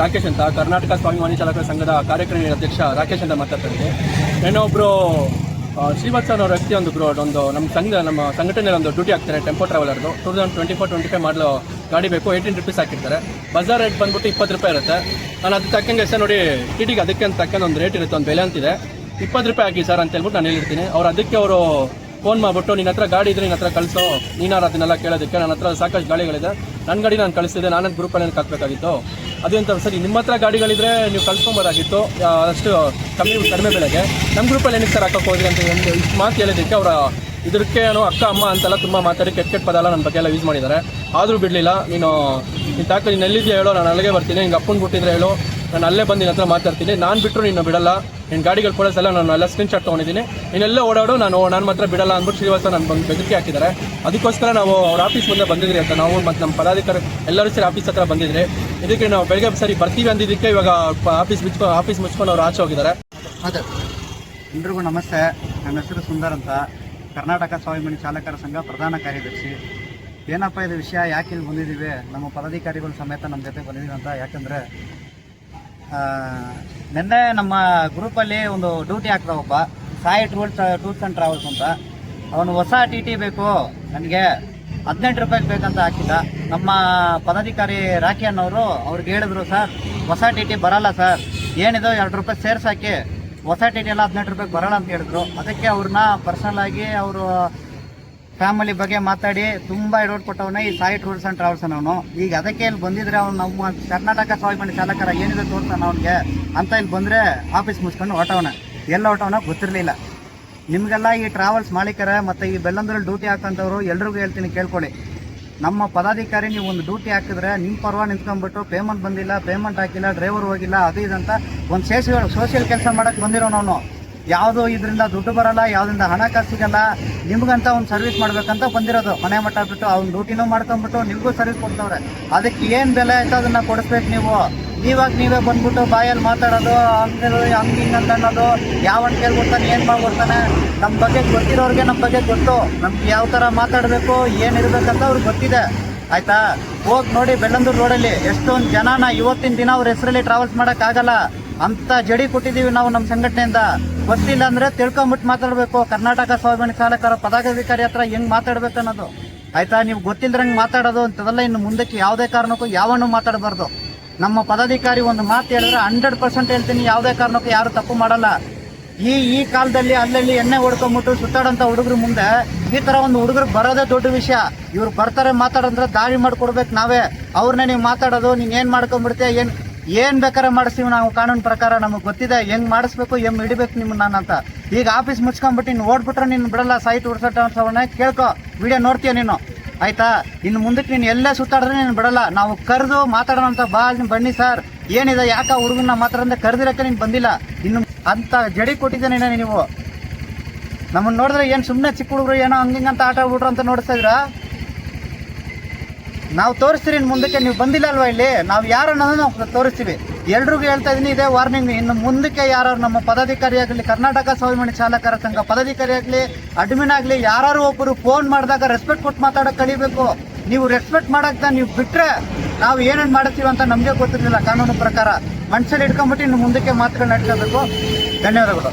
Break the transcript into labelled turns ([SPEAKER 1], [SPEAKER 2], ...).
[SPEAKER 1] ರಾಕೇಶ್ ಅಂತ. ಕರ್ನಾಟಕ ಸ್ವಾಭಿಮಾನಿ ಚಾಲಕರ ಸಂಘದ ಕಾರ್ಯಕ್ರಮ ಅಧ್ಯಕ್ಷ ರಾಕೇಶ್ ಅಂತ ಮಾತಾಡ್ತಾ ಇದ್ದೀನಿ ಶ್ರೀವತ್ಸ ಶ್ರೀವತ್ಸನ್ ಅವರ ವ್ಯಕ್ತಿ ಒಂದು ಬ್ರೋ ಒಂದು ನಮ್ಮ ಸಂಘ, ನಮ್ಮ ಸಂಘಟನೆಯಲ್ಲಿ ಒಂದು ಡ್ಯೂಟಿ ಆಗ್ತಾರೆ tempo ಟ್ರಾವೆಲರ್ದು. Two thousand twenty four twenty five ಮಾಡಲು ಗಾಡಿ ಬೇಕು. ಏಯ್ಟೀನ್ ರುಪೀಸ್ ಹಾಕಿರ್ತಾರೆ. ಬಜಾರ್ ರೇಟ್ ಬಂದ್ಬಿಟ್ಟು ಇಪ್ಪತ್ತು ರೂಪಾಯಿ ಇರುತ್ತೆ. ನಾನು ಅದಕ್ಕೆ ತಕ್ಕಂಗೆ ಸರ್ ನೋಡಿ ಟಿ ಟಿಗೆ ಅದಕ್ಕೆ ಅಂತ ತಕ್ಕಂಗೆ ಒಂದು ರೇಟ್ ಇರುತ್ತೆ, ಒಂದು ಬೆಲೆ ಅಂತಿದೆ. ಇಪ್ಪತ್ತು ರೂಪಾಯಿ ಹಾಕಿ ಸರ್ ಅಂತ ಹೇಳ್ಬಿಟ್ಟು ನಾನು ಹೇಳಿರ್ತೀನಿ. ಅವ್ರು ಅದಕ್ಕೆ ಅವರು ಫೋನ್ ಮಾಡಿಬಿಟ್ಟು ನಿನ್ನ ಹತ್ರ ಗಾಡಿ ಇದ್ರೆ ನಿನ್ನ ಹತ್ರ ಕಳಿಸೋ. ನೀನಾರು ಅದನ್ನೆಲ್ಲ ಕೇಳೋದಕ್ಕೆ ನನ್ನ ಹತ್ರ ಸಾಕಷ್ಟು ಗಾಡಿಗಳಿದೆ. ನನ್ನ ಗಾಡಿ ನಾನು ಕಳಿಸಿದೆ ನಾನು ಗ್ರೂಪಲ್ಲಿ ಏನಕ್ಕೆ ಹಾಕಬೇಕಾಗಿತ್ತು ಅದು ಅಂತ ಸರಿ, ನಿಮ್ಮ ಹತ್ರ ಗಾಡಿಗಳಿದ್ರೆ ನೀವು ಕಳ್ಸ್ಕೊಂಬೋದಾಗಿತ್ತು. ಅಷ್ಟು ಕಮ್ಮಿ ಕಡಿಮೆ ಬೆಲೆಗೆ. ನಮ್ಮ ಗ್ರೂಪಲ್ಲಿ ಏನಕ್ಕೆ ಸರ್ ಹಾಕೋಕೆ ಹೋದ್ರಿ ಅಂತ ಒಂದು ಮಾತು ಹೇಳಿದ್ದಕ್ಕೆ ಅವರ ಇದಕ್ಕೆ ಏನೋ ಅಕ್ಕ, ಅಮ್ಮ ಅಂತೆಲ್ಲ ತುಂಬ ಮಾತಾಡಿ ಕೆಟ್ಟ ಕೆಟ್ಟ ಪದ ನನ್ನ ಬಗ್ಗೆ ಎಲ್ಲ ಯೂಸ್ ಮಾಡಿದ್ದಾರೆ. ಆದರೂ ಬಿಡಲಿಲ್ಲ. ನೀನು ನೀನು ತಾಕ ನೀನು ಹೇಳೋ. ನಾನು ಅಲ್ಲಿಗೆ ಬರ್ತೀನಿ. ಹಿಂಗೆ ಅಪ್ಪನ ಬಿಟ್ಟಿದ್ರೆ ಹೇಳು. ನಾನು ಅಲ್ಲೇ ಬಂದು ನಿನ್ನ ಹತ್ರ ಮಾತಾಡ್ತೀನಿ. ನಾನು ಬಿಟ್ಟರು ನಿನ್ನ ಬಿಡಲ್ಲ. ನಿನ್ನ ಗಾಡಿಗಳು ಫೋಟೋಸ್ ಎಲ್ಲ ನಾನು ಎಲ್ಲ ಸ್ಕ್ರೀನ್ ಶಾಟ್ ತೊಗೊಂಡಿದ್ದೀನಿ. ನೀನೆಲ್ಲ ಓಡಾಡೋ, ನಾನು ನಾನು ಮಾತ್ರ ಬಿಡಲ್ಲ ಅಂದ್ಬಿಟ್ಟು ಶ್ರೀವಾಸ ನಾನು ಬಂದು ಬೆದರಿಕೆ ಹಾಕಿದ್ದಾರೆ. ಅದಕ್ಕೋಸ್ಕರ ನಾವು ಅವ್ರ ಆಫೀಸ್ ಮುಂದೆ ಬಂದಿದ್ರಿ ಅಂತ ನಾವು ಮತ್ತು ನಮ್ಮ ಪದಾಧಿಕಾರಿ ಎಲ್ಲರೂ ಸೇರಿ ಆಫೀಸ್ ಹತ್ರ ಬಂದಿದ್ರಿ. ಇದಕ್ಕೆ ನಾವು ಬೆಳಗ್ಗೆ ಸರಿ ಬರ್ತೀವಿ ಅಂದಿದ್ದಕ್ಕೆ ಇವಾಗ ಆಫೀಸ್ ಬಿಚ್ಕೊ ಆಫೀಸ್ ಮುಚ್ಕೊಂಡು ಅವ್ರು ಆಚೆ ಹೋಗಿದ್ದಾರೆ.
[SPEAKER 2] ಎಲ್ರಿಗೂ ನಮಸ್ತೆ. ನನ್ನ ಹೆಸರು ಸುಂದರ್ ಅಂತ. ಕರ್ನಾಟಕ ಸ್ವಾಭಿಮಾನಿ ಚಾಲಕರ ಸಂಘ ಪ್ರಧಾನ ಕಾರ್ಯದರ್ಶಿ. ಏನಪ್ಪ ಇದು ವಿಷಯ? ಯಾಕೆ ಇಲ್ಲಿ ಬಂದಿದ್ದೀವಿ? ನಮ್ಮ ಪದಾಧಿಕಾರಿಗಳು ಸಮೇತ ನಮ್ಮ ಜೊತೆ ಬಂದಿದ್ದೀವಿ ಅಂತ. ಯಾಕಂದರೆ ನಿನ್ನೆ ನಮ್ಮ ಗ್ರೂಪಲ್ಲಿ ಒಂದು ಡ್ಯೂಟಿ ಆಗ್ತಾ ಒಬ್ಬ. Sai tours tours and travels ಅಂತ. ಅವನು ಹೊಸ ಟಿ ಟಿ ಬೇಕು, ನನಗೆ ಹದಿನೆಂಟು ರೂಪಾಯಿಗೆ ಬೇಕಂತ ಹಾಕಿದ್ದ. ನಮ್ಮ ಪದಾಧಿಕಾರಿ ರಾಖಿ ಅನ್ನೋರು ಅವ್ರಿಗೆ ಹೇಳಿದ್ರು, ಸರ್, ಹೊಸ ಟಿ ಟಿ ಬರಲ್ಲ, ಸರ್. ಏನಿದು ಎರಡು ರೂಪಾಯಿ ಸೇರ್ಸಾಕಿ, ಹೊಸ ಟಿ ಟಿ ಎಲ್ಲ ಹದಿನೆಂಟು ರೂಪಾಯಿಗೆ ಬರಲ್ಲ ಅಂತ ಹೇಳಿದ್ರು. ಅದಕ್ಕೆ ಅವ್ರನ್ನ ಪರ್ಸನಲ್ ಆಗಿ ಅವರು ಫ್ಯಾಮಿಲಿ ಬಗ್ಗೆ ಮಾತಾಡಿ, ತುಂಬ ಎಡವಟ್ ಕೊಟ್ಟವನ ಈ ಸಾಯಿ ಟೂರ್ಸ್ ಆ್ಯಂಡ್ ಟ್ರಾವೆಲ್ಸ್ ಅನ್ನೋನು. ಈಗ ಅದಕ್ಕೆ ಇಲ್ಲಿ ಬಂದಿದ್ರೆ ಅವ್ನು ನಮ್ಮ ಕರ್ನಾಟಕ ಸ್ವಾಭಿಮಾನಿ ಚಾಲಕರ ಏನಿದೆ ತೋರ್ಸೋಣ ಅವ್ನಿಗೆ, ಅಂತ ಇಲ್ಲಿ ಬಂದರೆ ಆಫೀಸ್ ಮುಗಿಸ್ಕೊಂಡು ಹೊಟ್ಟವನ ಎಲ್ಲ ಹೊಟ್ಟವನ ಗೊತ್ತಿರಲಿಲ್ಲ. ನಿಮಗೆಲ್ಲ ಈ ಟ್ರಾವೆಲ್ಸ್ ಮಾಲೀಕರ, ಮತ್ತು ಈ ಬೆಲ್ಲಂದ್ರಲ್ಲಿ ಡ್ಯೂಟಿ ಹಾಕಂತವ್ರು ಎಲ್ರಿಗೂ ಹೇಳ್ತೀನಿ ಕೇಳ್ಕೊಳ್ಳಿ. ನಮ್ಮ ಪದಾಧಿಕಾರಿ ನೀವು ಒಂದು ಡ್ಯೂಟಿ ಹಾಕಿದ್ರೆ ನಿಮ್ಮ ಪರವಾಗಿ ನಿಂತ್ಕೊಂಡ್ಬಿಟ್ಟು ಪೇಮೆಂಟ್ ಬಂದಿಲ್ಲ ಪೇಮೆಂಟ್ ಹಾಕಿಲ್ಲ ಡ್ರೈವರ್ ಹೋಗಿಲ್ಲ, ಅದು ಇದಂತ ಒಂದು ಸೋಷಿಯಲ್ ಸೋಷಿಯಲ್ ಕೆಲಸ ಮಾಡಕ್ಕೆ ಬಂದಿರೋನವನು ಯಾವುದೋ ಇದರಿಂದ ದುಡ್ಡು ಬರಲ್ಲ, ಯಾವುದರಿಂದ ಹಣಕಾಸು ಸಿಗಲ್ಲ ನಿಮ್ಗಂತ ಒಂದು ಸರ್ವಿಸ್ ಮಾಡ್ಬೇಕಂತ ಬಂದಿರೋದು. ಮನೆ ಮಟ್ಟ ಬಿಟ್ಟು ಅವ್ನ ಡ್ಯೂಟಿನೂ ಮಾಡ್ಕೊಂಡ್ಬಿಟ್ಟು ನಿಮಗೂ ಸರ್ವಿಸ್ ಕೊಡ್ತವ್ರೆ. ಅದಕ್ಕೆ ಏನು ಬೆಲೆ ಆಯ್ತು ಅದನ್ನ ಕೊಡಿಸ್ಬೇಕು ನೀವು? ಇವಾಗ ನೀವೇ ಬಂದ್ಬಿಟ್ಟು ಬಾಯಲ್ಲಿ ಮಾತಾಡೋದು, ಹಂಗೆ ಹಂಗೆ ಹಿಂಗೆ ಅಂತ ಅನ್ನೋದು ಯಾವನ್ ಕೇಳ್ಬಿಡ್ತಾನೆ, ಏನು ಮಾಡ್ಬಿಡ್ತಾನೆ? ನಮ್ಮ ಬಗ್ಗೆ ಗೊತ್ತಿರೋರಿಗೆ ನಮ್ಮ ಬಗ್ಗೆ ಗೊತ್ತು. ನಮ್ಗೆ ಯಾವ ಥರ ಮಾತಾಡಬೇಕು ಏನಿರಬೇಕಂತ ಅವ್ರಿಗೆ ಗೊತ್ತಿದೆ. ಆಯ್ತಾ? ಹೋಗಿ ನೋಡಿ ಬೆಳ್ಳಂದೂರು ರೋಡಲ್ಲಿ ಎಷ್ಟೊಂದು ಜನನ ಇವತ್ತಿನ ದಿನ ಅವ್ರ ಹೆಸರಲ್ಲಿ ಟ್ರಾವೆಲ್ಸ್ ಮಾಡೋಕ್ಕಾಗಲ್ಲ. ಅಂತ ಜಡಿ ಕೊಟ್ಟಿದ್ದೀವಿ ನಾವು ನಮ್ಮ ಸಂಘಟನೆಯಿಂದ. ಗೊತ್ತಿಲ್ಲ ಅಂದ್ರೆ ತಿಳ್ಕೊಂಬಿಟ್ಟು ಮಾತಾಡಬೇಕು. ಕರ್ನಾಟಕ ಸ್ವಾಭಿಮಾನಿ ಚಾಲಕರ ಪದಾಧಿಕಾರಿ ಹತ್ರ ಹೆಂಗ್ ಮಾತಾಡ್ಬೇಕು ಅನ್ನೋದು. ಆಯ್ತಾ, ನೀವು ಗೊತ್ತಿಲ್ಲದಂಗೆ ಮಾತಾಡೋದು ಅಂತದಲ್ಲ, ಇನ್ನು ಮುಂದಕ್ಕೆ ಯಾವುದೇ ಕಾರಣಕ್ಕೂ ಯಾವನ್ನು ಮಾತಾಡಬಾರ್ದು. ನಮ್ಮ ಪದಾಧಿಕಾರಿ ಒಂದು ಮಾತು ಹೇಳಿದ್ರೆ ಹಂಡ್ರೆಡ್ ಪರ್ಸೆಂಟ್ ಹೇಳ್ತೀನಿ, ಯಾವುದೇ ಕಾರಣಕ್ಕೂ ಯಾರು ತಪ್ಪು ಮಾಡಲ್ಲ. ಈ ಈ ಕಾಲದಲ್ಲಿ, ಅಲ್ಲಲ್ಲಿ ಎಣ್ಣೆ ಹೊಡ್ಕೊಂಬಿಟ್ಟು ಸುತ್ತಾಡಂತ ಹುಡುಗರು ಮುಂದೆ ಈ ತರ ಒಂದು ಹುಡುಗರು ಬರೋದೇ ದೊಡ್ಡ ವಿಷಯ. ಇವ್ರು ಬರ್ತಾರೆ ಮಾತಾಡಂದ್ರೆ ದಾರಿ ಮಾಡ್ಕೊಡ್ಬೇಕು ನಾವೇ. ಅವ್ರನ್ನೇ ನೀವು ಮಾತಾಡೋದು, ನೀನು ಏನು ಮಾಡ್ಕೊಂಡ್ಬಿಡ್ತೀಯ ಏನ್ ಏನ್ ಬೇಕಾದ್ರೆ ಮಾಡಿಸ್ತೀವಿ ನಾವು ಕಾನೂನು ಪ್ರಕಾರ, ನಮಗೆ ಗೊತ್ತಿದೆ, ಹೆಂಗ್ ಮಾಡಿಸ್ಬೇಕು, ಹೆಂಗ್ ಹಿಡಿಬೇಕು ನಿಮ್ಮನ್ನ ನಾನು ಅಂತ. ಈಗ ಆಫೀಸ್ ಮುಚ್ಕೊಂಡ್ಬಿಟ್ಟು ನೀನು ಓಡ್ಬಿಟ್ರೆ ನೀನು ಬಿಡಲ್ಲ, ಸೈಟ್ ಉಡ್ಸೋಣ ಕೇಳ್ಕೊ. ವಿಡಿಯೋ ನೋಡ್ತೀಯ ನೀನು? ಆಯ್ತಾ? ಇನ್ನು ಮುಂದಕ್ಕೆ ನೀನು ಎಲ್ಲೇ ಸುತ್ತಾಡಿದ್ರೆ ನೀನು ಬಿಡಲ್ಲ. ನಾವು ಕರೆದು ಮಾತಾಡೋಣ ಅಂತ ಬಾ ನೀನು ಬನ್ನಿ ಸರ್ ಏನಿದೆ, ಯಾಕ ಹುಡುಗನ ಅಂದ್ರೆ ಕರೆದಿರಕ್ಕೆ ನೀನು ಬಂದಿಲ್ಲ. ಇನ್ನು ಅಂತ ಜಡಿ ಕೊಟ್ಟಿದ್ದೇನೆ ನೀವು. ನಮ್ಮನ್ನ ನೋಡಿದ್ರೆ ಏನು ಸುಮ್ಮನೆ ಚಿಕ್ಕ ಹುಡುಗರು ಏನೋ ಹಂಗಿಂಗಂತ ಆಟ ಆಡ್ಬಿಟ್ರು ಅಂತ ನೋಡಿಸ್ತಾ ಇದ್ರಾ ನಾವು ತೋರಿಸ್ತೀರಿ ಇನ್ನು ಮುಂದಕ್ಕೆ, ನೀವು ಬಂದಿಲ್ಲ ಅಲ್ವಾ ಇಲ್ಲಿ? ನಾವು ಯಾರು ಅನ್ನೋದು ನಾವು ತೋರಿಸ್ತೀವಿ. ಎಲ್ರಿಗೂ ಹೇಳ್ತಾ ಇದೀನಿ ಇದೇ ವಾರ್ನಿಂಗ್ ಇನ್ನು ಮುಂದಕ್ಕೆ ಯಾರು ನಮ್ಮ ಪದಾಧಿಕಾರಿ ಆಗಲಿ, ಕರ್ನಾಟಕ ಸ್ವಾಭಿಮಾನಿ ಚಾಲಕರ ಸಂಘ ಪದಾಧಿಕಾರಿ ಆಗಲಿ ಅಡ್ಮಿನ್ ಆಗಲಿ ಯಾರು ಒಬ್ಬರು ಫೋನ್ ಮಾಡಿದಾಗ ರೆಸ್ಪೆಕ್ಟ್ ಕೊಟ್ಟು ಮಾತಾಡೋಕೆ ಕಲಿಬೇಕು. ನೀವು ರೆಸ್ಪೆಕ್ಟ್ ಮಾಡೋಕ್ಕೆ ನೀವು ಬಿಟ್ಟರೆ ನಾವು ಏನೇನು ಮಾಡ್ತೀವಿ ಅಂತ ನಮಗೆ ಗೊತ್ತಿರಲಿಲ್ಲ. ಕಾನೂನು ಪ್ರಕಾರ ಮನ್ಸಲ್ಲಿ ಇಟ್ಕೊಂಡ್ಬಿಟ್ಟು ಇನ್ನು ಮುಂದಕ್ಕೆ ಮಾತುಗಳು ನಡ್ಕೋಬೇಕು ಧನ್ಯವಾದಗಳು.